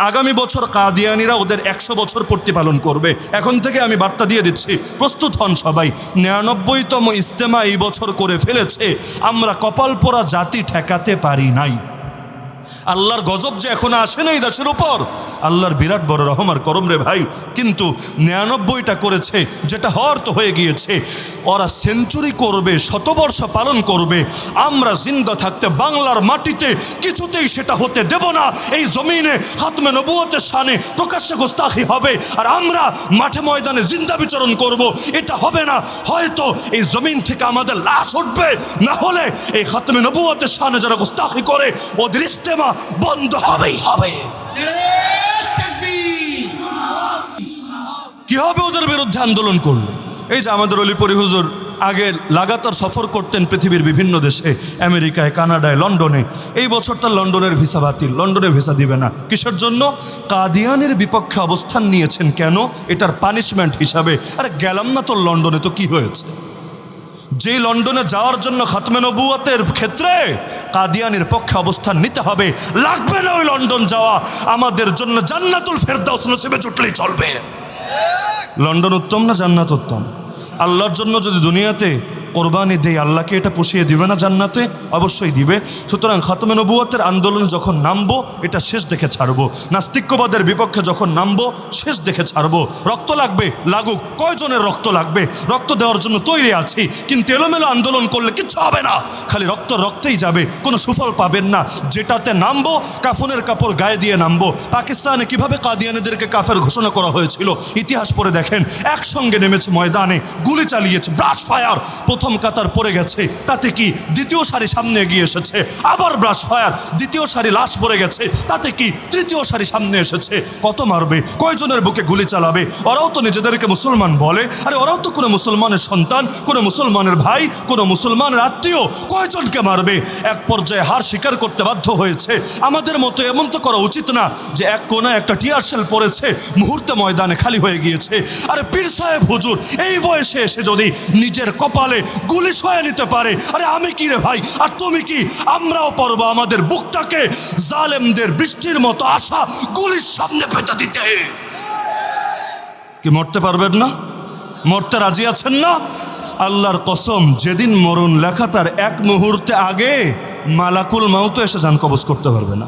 আগামী বছর কাদিয়ানিরা ওদের একশো বছর পূর্তি পালন করবে। এখন থেকে আমি বার্তা দিয়ে দিচ্ছি, প্রস্তুত হন সবাই। নিরানব্বইতম ইজতেমা এই বছর করে ফেলেছে, আমরা কপাল পোড়া জাতি ঠেকাতে পারি নাই। আল্লাহর গজব যে এখন আসে নাই দেশের উপর, আল্লাহর বিরাট বড় রহমার করম রে ভাই। কিন্তু নিরানব্বইটা করেছে, যেটা হওয়ার তো হয়ে গিয়েছে। ওরা সেঞ্চুরি করবে, শতবর্ষ পালন করবে। আমরা জিন্দা থাকতে বাংলার মাটিতে কিছুতেই সেটা হতে দেব না। এই জমিনে হাতমে নবুয়তের সানে প্রকাশ্যে গোস্তাখি হবে আর আমরা মাঠে ময়দানে জিন্দা বিচরণ করব। এটা হবে না। হয়তো এই জমিন থেকে আমাদের লাশ উঠবে, না হলে এই হাতমে নবুয়তের সানে যারা গোস্তাখি করে, ওদের ইস্তেমা বন্ধ হবেই হবে। কি হবে ওদের বিরুদ্ধে আন্দোলন করল? এই যে আমাদের অলিপরি হুজুর আগে লাগাতার সফর করতেন পৃথিবীর বিভিন্ন দেশে আমেরিকায় কানাডায় লন্ডনে। এই বছর তার লন্ডনের ভিসা বাতিল লন্ডনে ভিসা দিবে না। কিসের জন্য? কাদিয়ানের বিপক্ষে অবস্থান নিয়েছেন কেন? এটার পানিশমেন্ট হিসাবে। আরে গেলাম না তো লন্ডনে তো কি হয়েছে? যে লন্ডনে যাওয়ার জন্য খাতমে নবুয়াতের ক্ষেত্রে কাদিয়ানির পক্ষে অবস্থান নিতে হবে, লাগবে না ওই লন্ডন যাওয়া। আমাদের জন্য জান্নাতুল ফেরদাউস নসিবে জুটলেই চলবে। লন্ডন উত্তম না জান্নাত উত্তম? আল্লাহর জন্য যদি দুনিয়াতে কোরবানি দেই আল্লাহকে এটা পুষিয়ে দিবে না, জান্নাতে অবশ্যই দিবে। সুতরাং খাতমে নবুয়তের আন্দোলন যখন নামবো, এটা শেষ দেখে ছাড়বো। নাস্তিক্যবাদের বিপক্ষে যখন নামবো, শেষ দেখে ছাড়বো। রক্ত লাগবে, লাগুক। কয়জনের রক্ত লাগবে? রক্ত দেওয়ার জন্য তৈরি আছি, কিন্তু এলোমেলো আন্দোলন করলে কিচ্ছু হবে না। খালি রক্ত রক্তেই যাবে, কোনো সুফল পাবেন না। যেটাতে নামবো, কাফনের কাপড় গায়ে দিয়ে নামবো। পাকিস্তানে কীভাবে কাদিয়ানিদেরকে কাফের ঘোষণা করা হয়েছিল? ইতিহাস পড়ে দেখেন, একসঙ্গে নেমেছে ময়দানে, গুলি চালিয়েছে, ব্রাশ ফায়ার। প্রথম কাতার পড়ে গেছে, তাতে কি দ্বিতীয় সারি সামনে এগিয়ে এসেছে? আবার ব্রাশ ফায়ার দ্বিতীয় সারি লাশ পড়ে গেছে, তাতে কি তৃতীয় সারি সামনে এসেছে? কত মারবে? কয়জনের বুকে গুলি চালাবে? ওরাও তো নিজেদেরকে মুসলমান বলে। আরে ওরাও তো কোনো মুসলমানের সন্তান, কোনো মুসলমানের ভাই, কোনো মুসলমানের আত্মীয়, কয়জনকে মারবে? এক পর্যায়ে হার স্বীকার করতে বাধ্য হয়েছে। আমাদের মতো এমন তো করা উচিত না যে এক কোনায় একটা টিয়ার শেল পড়েছে, মুহূর্তে ময়দানে খালি হয়ে গিয়েছে। আরে পীর সাহেব হুজুর, এই বয়সে এসে যদি নিজের কপালে গুলি ছয়ে নিতে পারে। আরে আমি কি রে ভাই? আর তুমি কি? আমরাও পারব আমাদের বুকটাকে জালেমদের বৃষ্টির মতো আশা গুলির সামনে পেতে দিতে। কি মরতে পারবেন না? মরতে রাজি আছেন না? আল্লাহর কসম, যেদিন মরণ লেখা তার এক মুহূর্তে আগে মালাকুল মাউতো এসে যান কবজ করতে পারবে না।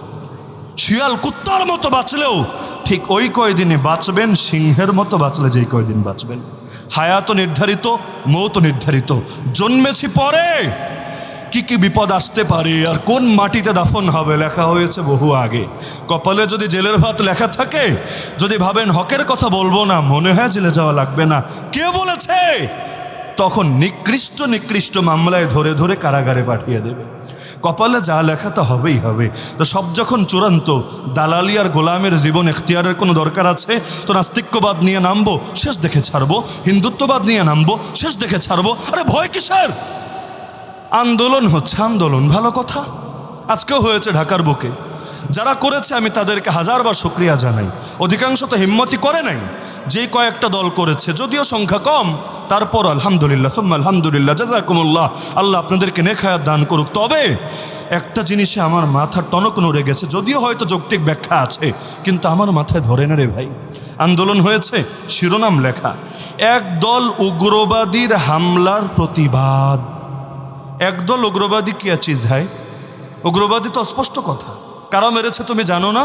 শিয়াল কুত্তার মতো বাঁচলেও ঠিক ওই কয়দিনে বাঁচবেন, সিংহের মতো বাঁচলে যেই কয়দিন বাঁচবেন। হায়াত নির্ধারিত, মৌত নির্ধারিত। জন্মেছি পরে কি কি বিপদ আসতে পারে আর কোন মাটিতে দাফন হবে লেখা হয়েছে বহু আগে। কপালে যদি জেলের ভাত লেখা থাকে, যদি ভাবেন হকের কথা বলব না, মনে হয় জেলে যাওয়া লাগবে না। কে বলেছে? তখন নিকৃষ্ট নিকৃষ্ট মামলায় ধরে ধরে কারাগারে পাঠিয়ে দেবে। কপালে যা লেখা তা হবেই হবে। তো সব যখন চূড়ান্ত, দালালি আর গোলামের জীবন এখতিয়ারের কোনো দরকার আছে? তো নাস্তিক্যবাদ নিয়ে নামবো, শেষ দেখে ছাড়বো। হিন্দুত্ববাদ নিয়ে নামবো, শেষ দেখে ছাড়বো। আরে ভয় কিসের? আন্দোলন হচ্ছে আন্দোলন, ভালো কথা। আজকেও হয়েছে ঢাকার বুকে। যারা করেছে, আমি তাদেরকে হাজারবার শুক্রিয়া জানাই। অধিকাংশ তো হিম্মতি করে নাই। যে কয়েকটা দল করেছে, যদিও সংখ্যা কম, তারপর আলহামদুলিল্লাহ, সোম্মা আলহামদুলিল্লাহ, জাজাকুমুল্লাহ, আল্লাহ আপনাদেরকে নেখায়াত দান করুক। তবে একটা জিনিসে আমার মাথার টনক নড়ে গেছে, যদিও হয়তো যৌক্তিক ব্যাখ্যা আছে, কিন্তু আমার মাথায় ধরে না রে ভাই। আন্দোলন হয়েছে, শিরোনাম লেখা একদল উগ্রবাদীর হামলার প্রতিবাদ। একদল উগ্রবাদী কি চিজ হয় উগ্রবাদী তো স্পষ্ট কথা। কারা মেরেছে তুমি জানো না?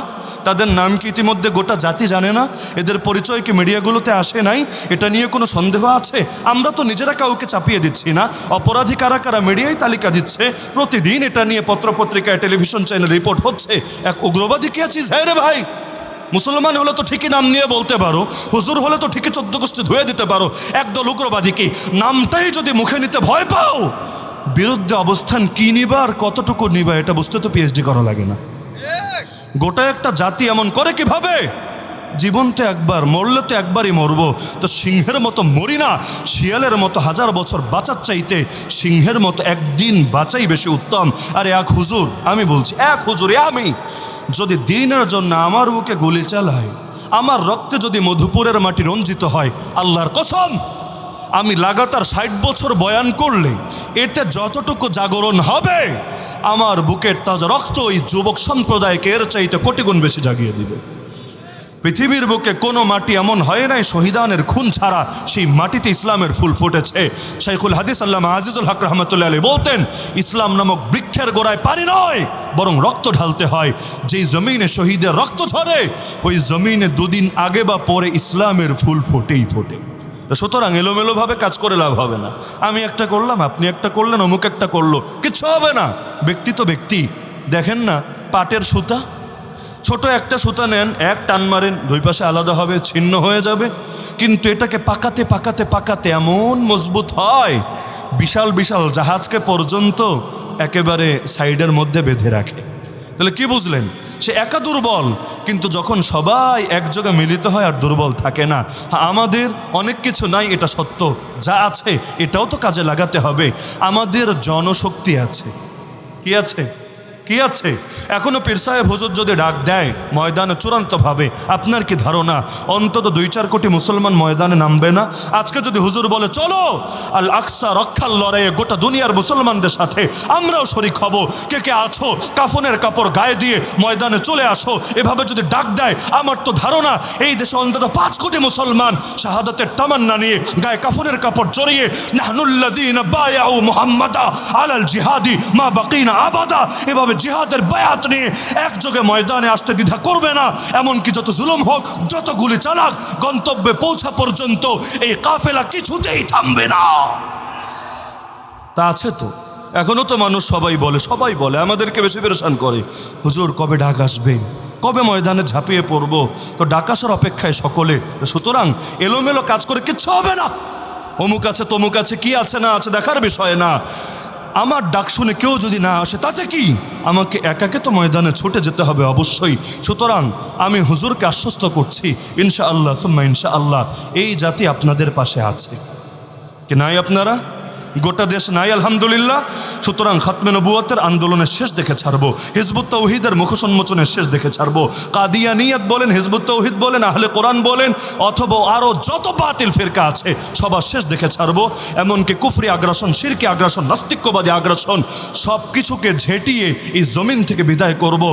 তাদের নাম কি ইতিমধ্যে গোটা জাতি জানে না? এদের পরিচয় কি মিডিয়াগুলোতে আসে নাই? এটা নিয়ে কোনো সন্দেহ আছে? আমরা তো নিজেরা কাউকে চাপিয়ে দিচ্ছি না। অপরাধী কারা কারা মিডিয়ায় তালিকা দিচ্ছে? প্রতিদিন এটা নিয়ে পত্রপত্রিকায়, টেলিভিশন চ্যানেল রিপোর্ট হচ্ছে। এক উগ্রবাদী কি চিজ হ্যাঁ রে ভাই! মুসলমান হলে তো ঠিকই নাম নিয়ে বলতে পারো। হুজুর হলে তো ঠিকই চোদ্দ গোষ্ঠী ধুয়ে দিতে পারো। একদল উগ্রবাদীকে নামটাই যদি মুখে নিতে ভয় পাও! বিরুদ্ধে অবস্থান কী নিবা আর কতটুকু নিবা? এটা বুঝতে তো পিএইচডি করা লাগে না। গোটা একটা জাতি এমন করে কীভাবে? জীবন তো একবার মরলে তো একবারই মরবো। তো সিংহের মতো মরি না। শিয়ালের মতো হাজার বছর বাঁচার চাইতে সিংহের মতো একদিন বাঁচাই বেশি উত্তম। আর এক হুজুর, আমি বলছি, এক হুজুর আমি। যদি দিনের জন্য আমার বুকে গুলি চালায়, আমার রক্তে যদি মধুপুরের মাটি রঞ্জিত হয়, আল্লাহর কসম, আমি লাগাতার ষাট বছর বয়ান করলে এতে যতটুকু জাগরণ হবে, আমার বুকের তাজা রক্ত ওই যুবক সম্প্রদায়কে এর চাইতে কোটি গুণ বেশি জাগিয়ে দিবে। পৃথিবীর বুকে কোনো মাটি এমন হয় নাই, শহীদানের খুন ছাড়া সেই মাটিতে ইসলামের ফুল ফুটেছে। শাইখুল হাদিস আল্লাহ আজিজুল হক রহমতুল্লাহ আলী বলতেন, ইসলাম নামক বৃক্ষের গোড়ায় পানি নয়, বরং রক্ত ঢালতে হয়। যেই জমিনে শহীদের রক্ত ঝরে, ওই জমিনে দুদিন আগে বা পরে ইসলামের ফুল ফোটেই ফোটে। সুতরাং এলোমেলোভাবে কাজ করে লাভ হবে না। আমি একটা করলাম, আপনি একটা করলেন, অমুক একটা করল, কিচ্ছু হবে না। ব্যক্তি তো ব্যক্তি। দেখেন না, পাটের সুতা। ছোট একটা সুতা নেন, এক টান মারেন, দুই পাশে আলাদা হবে, ছিন্ন হয়ে যাবে। কিন্তু এটাকে পাকাতে পাকাতে পাকাতে এমন মজবুত হয়, বিশাল বিশাল জাহাজকে পর্যন্ত একেবারে সাইডের মধ্যে বেঁধে রাখে। তাহলে কি বুঝলেন? সে একা দুর্বল কিন্তু যখন সবাই একযোগে মিলিত হয় আর দুর্বল থাকে না হ্যাঁ, আমাদের অনেক কিছু নাই এটা সত্য। যা আছে এটাও তো কাজে লাগাতে হবে। আমাদের জনশক্তি আছে। কি আছে? কি আছে? এখনও পীর সাহেব হুজুর যদি ডাক দেয়, ময়দানে চূড়ান্তভাবে আপনার কি ধারণা? অন্তত দুই চার কোটি মুসলমান ময়দানে নামবে না? আজকে যদি হুজুর বলে, চলো আল আকসা রক্ষার লড়াইয়ে গোটা দুনিয়ার মুসলমানদের সাথে আমরাও শরিক হব। কে কে আছো, কাফনের কাপড় গায়ে দিয়ে ময়দানে চলে আসো। এভাবে যদি ডাক দেয়, আমার তো ধারণা, এই দেশে অন্তত পাঁচ কোটি মুসলমান শাহাদাতের তামান্না নিয়ে গায়ে কাফনের কাপড় জড়িয়ে, নাহনুল্লাযীনা বায়াউ মুহাম্মাদা আলাল জিহাদি মা বাকিনা আবাদা, এভাবে জিহাদের বায়াত নিয়ে একযোগে ময়দানে আসতে দ্বিধা করবে না। এমনকি যত জুলুম হোক, যত গুলি চালাক, গন্তব্যে পৌঁছা পর্যন্ত এই কাফেলা কিছুতেই থামবে না। তা আছে তো। এখনও তো মানুষ সবাই বলে সবাই বলে, আমাদেরকে বেশি পেরেশান করে। হুজুর, কবে ডাক আসবে? কবে ময়দানে ঝাঁপিয়ে পড়ব? তো ডাক আসার অপেক্ষায় সকলে, সুতরাং এলোমেলো কাজ করে কিচ্ছু হবে না। অমুক আছে, তমুক আছে, কি আছে না আছে দেখার বিষয় না। আমার ডাক শুনে কেউ যদি না আসে, তাতে কি? আমাকে একাকে তো ময়দানে ছুটে যেতে হবে অবশ্যই। সুতরাং আমি হুজুরকে আশ্বস্ত করছি ইনশা আল্লাহ ইনশা আল্লাহ এই জাতি আপনাদের পাশে আছে। কি নাই আপনারা? গোটা দেশ নাই, আলহামদুলিল্লাহ। সুতরাং খাতমে নবুয়তের আন্দোলনের শেষ দেখে ছাড়বো। হিজবুত তৌহিদের মুখসন্মোচনের শেষ দেখে ছাড়বো। কাদিয়ানিয়াত বলেন, হিজবুত তৌহিদ বলেন, আহলে কোরআন বলেন, অথবা আরও যত বাতিল ফিরকা আছে, সবার শেষ দেখে ছাড়বো। এমনকি কুফরি আগ্রাসন, শিরকি আগ্রাসন, নাস্তিক্যবাদী আগ্রাসন সব কিছুকে ঝেঁটিয়ে এই জমিন থেকে বিদায় করব।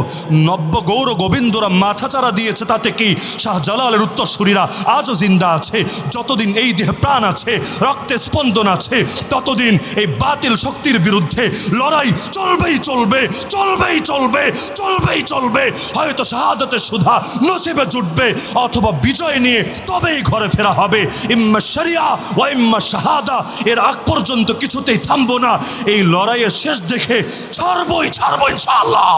নব্য গৌর গোবিন্দরা মাথাচাড়া দিয়েছে, তাতে কি শাহজালালের উত্তরসূরিরা আজও জিন্দা আছে? যতদিন এই দেহে প্রাণ আছে, রক্তে স্পন্দন আছে যতদিন এই বাতিল শক্তির বিরুদ্ধে লড়াই চলবেই চলবে চলবেই চলবে চলবেই চলবে, হয়তো শাহাদতের সুধা নসিবে জুটবে, অথবা বিজয় নিয়ে তবেই ঘরে ফেরা হবে। ইম্মা শরিয়া ও ইম্মা শাহাদা, এর আগ পর্যন্ত কিছুতেই থামবো না। এই লড়াইয়ের শেষ দেখে ছাড়বই, ছাড়বো ইনশাআল্লাহ।